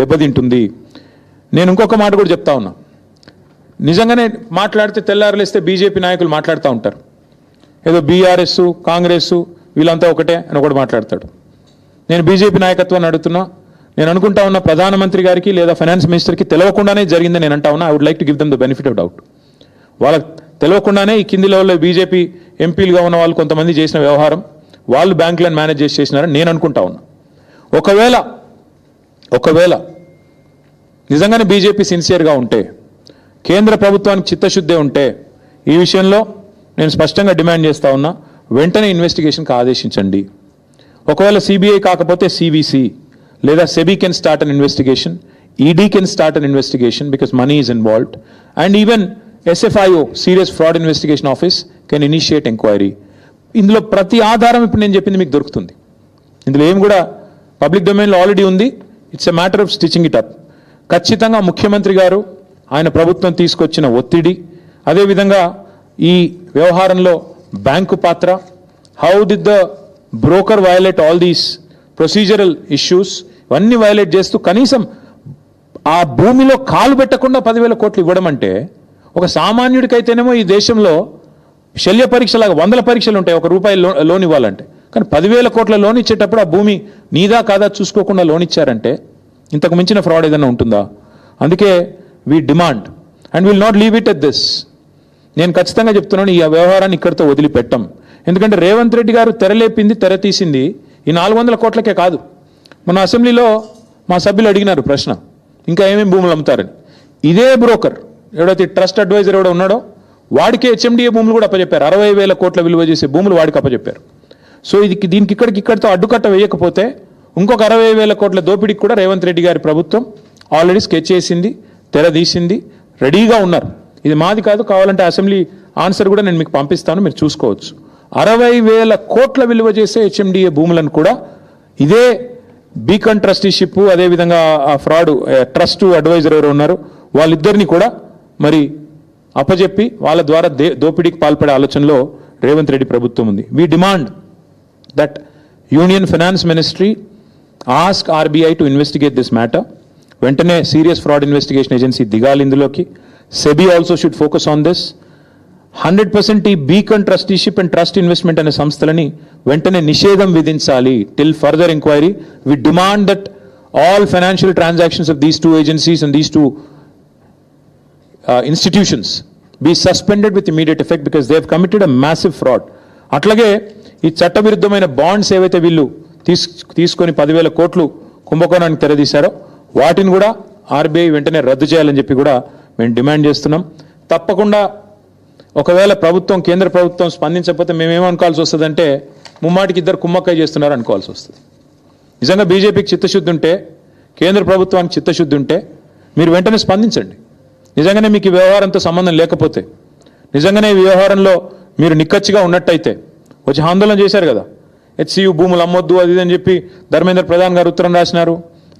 దెబ్బతింటుంది. నేను ఇంకొక మాట కూడా చెప్తా ఉన్నా. నిజంగానే మాట్లాడితే తెల్లారలేస్తే బీజేపీ నాయకులు మాట్లాడుతూ ఉంటారు. ఏదో బీఆర్ఎస్ కాంగ్రెస్ వీళ్ళంతా ఒకటే అని ఒకటి మాట్లాడతాడు. నేను బీజేపీ నాయకత్వాన్ని అడుగుతున్నా. నేను అనుకుంటా ఉన్న ప్రధానమంత్రి గారికి లేదా ఫైనాన్స్ మినిస్టర్కి తెలియకుండానే జరిగిందని నేను అంటా ఉన్నా. I would like to give them the benefit of doubt వాళ్ళకి తెలియకుండానే ఈ కింది లెవెల్లో బీజేపీ ఎంపీలుగా ఉన్న వాళ్ళు కొంతమంది చేసిన వ్యవహారం వాళ్ళు బ్యాంకులను మేనేజ్ చేసి చేసినారని నేను అనుకుంటా ఉన్నా. ఒకవేళ ఒకవేళ నిజంగానే బీజేపీ సిన్సియర్గా ఉంటే కేంద్ర ప్రభుత్వానికి చిత్తశుద్ధి ఉంటే ఈ విషయంలో నేను స్పష్టంగా డిమాండ్ చేస్తా ఉన్నా వెంటనే ఇన్వెస్టిగేషన్కి ఆదేశించండి. ఒకవేళ సిబిఐ కాకపోతే సివిసి లేదా SEBI can start an investigation ED can start an investigation because money is involved and even SFIO serious fraud investigation office can initiate enquiry. ఇందులో ప్రతి ఆధారం ఇప్పుడు నేను చెప్పింది మీకు దొరుకుతుంది. ఇందులో ఏం కూడా పబ్లిక్ డొమైన్లో ఆల్రెడీ ఉంది. It's a matter of stitching it up ఖచ్చితంగా ముఖ్యమంత్రి గారు ఆయన ప్రభుత్వం తీసుకొచ్చిన ఒత్తిడి అదేవిధంగా ఈ వ్యవహారంలో బ్యాంకు పాత్ర how did the broker violate all these procedural issues ఇవన్నీ వయలేట్ చేస్తూ కనీసం ఆ భూమిలో కాలు పెట్టకుండా పదివేల కోట్లు ఇవ్వడం అంటే ఒక సామాన్యుడికైతేనేమో ఈ దేశంలో శల్య పరీక్షలాగా వందల పరీక్షలు ఉంటాయి ఒక రూపాయి లో లోన్ ఇవ్వాలంటే. కానీ పదివేల కోట్ల లోన్ ఇచ్చేటప్పుడు ఆ భూమి నీదా కాదా చూసుకోకుండా లోన్ ఇచ్చారంటే ఇంతకు మించిన ఫ్రాడ్ ఏదైనా ఉంటుందా? అందుకే we demand and will not leave it at this నేను ఖచ్చితంగా చెప్తున్నాను ఈ వ్యవహారాన్ని ఇక్కడితో వదిలిపెట్టం. ఎందుకంటే రేవంత్ రెడ్డి గారు తెరలేపింది తెర తీసింది ఈ నాలుగు వందల కోట్లకే కాదు. మన అసెంబ్లీలో మా సభ్యులు అడిగినారు ప్రశ్న ఇంకా ఏమేమి భూములు అమ్ముతారని. ఇదే బ్రోకర్ ఎవడైతే ట్రస్ట్ అడ్వైజర్ ఎవడో ఉన్నాడో వాడికే హెచ్ఎండిఏ భూములు కూడా అప్పచెప్పారు. అరవై వేల కోట్ల విలువ చేసే భూములు వాడికి అప్పచెప్పారు. సో ఇది దీనికి ఇక్కడికి ఇక్కడితో అడ్డుకట్ట వేయకపోతే ఇంకొక అరవై వేల కోట్ల దోపిడీకి కూడా రేవంత్ రెడ్డి గారి ప్రభుత్వం ఆల్రెడీ స్కెచ్ చేసింది తెర తీసింది రెడీగా ఉన్నారు. ఇది మాది కాదు కావాలంటే అసెంబ్లీ ఆన్సర్ కూడా నేను మీకు పంపిస్తాను మీరు చూసుకోవచ్చు. అరవై వేల కోట్ల విలువ చేసే హెచ్ఎండిఏ భూములను కూడా ఇదే బీకన్ ట్రస్టీషిప్ అదేవిధంగా ఆ ఫ్రాడ్ ట్రస్ట్ అడ్వైజర్ ఎవరు ఉన్నారు వాళ్ళిద్దరిని కూడా మరి అప్పజెప్పి వాళ్ళ ద్వారా దే దోపిడీకి పాల్పడే ఆలోచనలో రేవంత్ రెడ్డి ప్రభుత్వం ఉంది. We demand that union finance ministry ask RBI to investigate this matter వెంటనే సీరియస్ ఫ్రాడ్ ఇన్వెస్టిగేషన్ ఏజెన్సీ దిగాలి ఇందులోకి. SEBI also should focus on this hundred percent ఈ Beacon Trusteeship and Trust Investment అనే సంస్థలని వెంటనే నిషేధం విధించాలి. Till further enquiry we demand that all financial transactions of these two agencies and these two institutions be suspended with immediate effect because they have committed a massive fraud అట్లాగే ఈ చట్టవిరుద్ధమైన bonds ఏవైతే వీళ్ళు తీసు తీసుకొని పదివేల కోట్లు కుంభకోణానికి తెరదీశారో వాటిని కూడా ఆర్బీఐ వెంటనే రద్దు చేయాలని చెప్పి కూడా మేము డిమాండ్ చేస్తున్నాం. తప్పకుండా ఒకవేళ ప్రభుత్వం కేంద్ర ప్రభుత్వం స్పందించకపోతే మేమేమనుకోవాల్సి వస్తుందంటే ముమ్మాటికి ఇద్దరు కుమ్మక్కయ్య చేస్తున్నారు అనుకోవాల్సి వస్తుంది. నిజంగా బీజేపీకి చిత్తశుద్ధి ఉంటే కేంద్ర ప్రభుత్వానికి చిత్తశుద్ధి ఉంటే మీరు వెంటనే స్పందించండి. నిజంగానే మీకు ఈ వ్యవహారంతో సంబంధం లేకపోతే నిజంగానే ఈ వ్యవహారంలో మీరు నిక్కచ్చిగా ఉన్నట్టయితే వచ్చి ఆందోళన చేశారు కదా. హెచ్సియు భూములు అమ్మొద్దు అది అని చెప్పి ధర్మేంద్ర ప్రధాన్ గారు ఉత్తరం రాసినారు.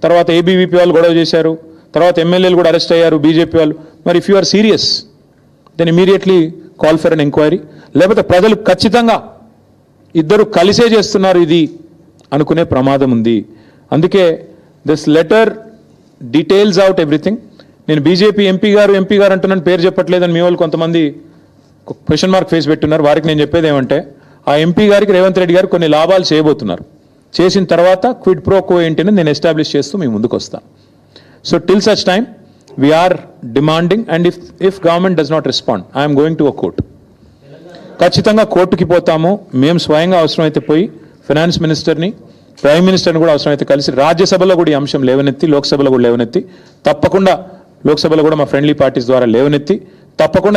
తర్వాత ఏబీవీపీ వాళ్ళు గొడవ చేశారు. తర్వాత ఎమ్మెల్యేలు కూడా అరెస్ట్ అయ్యారు బీజేపీ వాళ్ళు. మరి if you are serious then immediately call for an enquiry లేకపోతే ప్రజలు ఖచ్చితంగా ఇద్దరు కలిసే చేస్తున్నారు ఇది అనుకునే ప్రమాదం ఉంది. అందుకే this letter details out everything నేను బీజేపీ ఎంపీ గారు ఎంపీ గారు అంటున్నాను పేరు చెప్పట్లేదని మీ వాళ్ళు కొంతమంది క్వశ్చన్ మార్క్ ఫేస్ పెట్టున్నారు వారికి నేను చెప్పేది ఏమంటే ఆ ఎంపీ గారికి రేవంత్ రెడ్డి గారు కొన్ని లాభాలు చేయబోతున్నారు. చేసిన తర్వాత క్విడ్ ప్రోకో ఏంటని నేను ఎస్టాబ్లిష్ చేస్తూ మీ ముందుకు వస్తాను so till such time we are demanding and if if government does not respond I'm going to a court ఖచ్చితంగా కోర్టుకి పోతాము. మేము స్వయంగా అవసరమైతే పోయి ఫైనాన్స్ మినిస్టర్ని ప్రైమ్ మినిస్టర్ని కూడా అవసరమైతే కలిసి రాజ్యసభలో కూడా ఈ అంశం లేవనెత్తి లోక్సభలో కూడా లేవనెత్తి తప్పకుండా లోక్సభలో కూడా మా ఫ్రెండ్లీ పార్టీస్ ద్వారా లేవనెత్తి తప్పకుండా ఈ